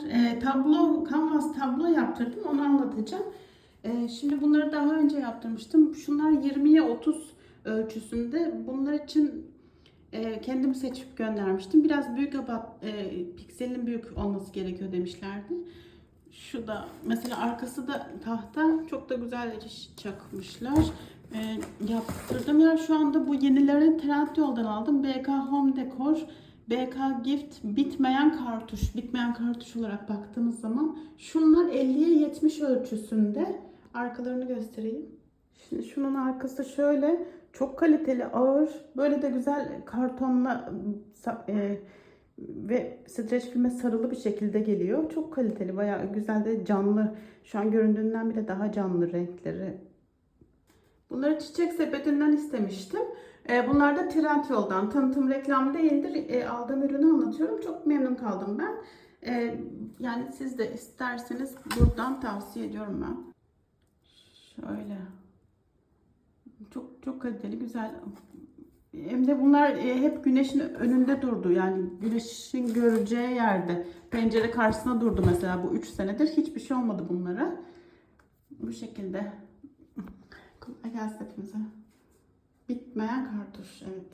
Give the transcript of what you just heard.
E, tablo, kanvas tablo yaptırdım. Onu anlatacağım. E, şimdi bunları daha önce yaptırmıştım. Şunlar 20'ye 30 ölçüsünde. Bunlar için e, kendim seçip göndermiştim. Biraz büyük abat, e, pikselin büyük olması gerekiyor demişlerdi. Şu da mesela arkası da tahta çok da güzel iş çakmışlar. E, yaptırdığım yer şu anda bu yenilerin Trendyol'dan aldım. BK Home Decor, BK Gift bitmeyen kartuş. Bitmeyen kartuş olarak baktığımız zaman şunlar 50'ye 70 ölçüsünde. Arkalarını göstereyim. Şimdi şunun arkası şöyle çok kaliteli, ağır, böyle de güzel kartonla e, ve streç filme sarılı bir şekilde geliyor. Çok kaliteli, bayağı güzel de canlı. Şu an göründüğünden bile daha canlı renkleri. Bunları çiçek sepetinden istemiştim. E, bunlar da Trendyol'dan. Tanıtım reklam değildir. E, aldığım ürünü anlatıyorum. Çok memnun kaldım ben. E, yani siz de isterseniz buradan tavsiye ediyorum ben. Şöyle. Çok çok kaliteli, güzel. Hem de bunlar e, hep güneşin önünde durdu. Yani güneşin göreceği yerde. Pencere karşısına durdu mesela bu 3 senedir. Hiçbir şey olmadı bunlara. Bu şekilde. Kolay gelsin. Bitmeyen kartuş, evet.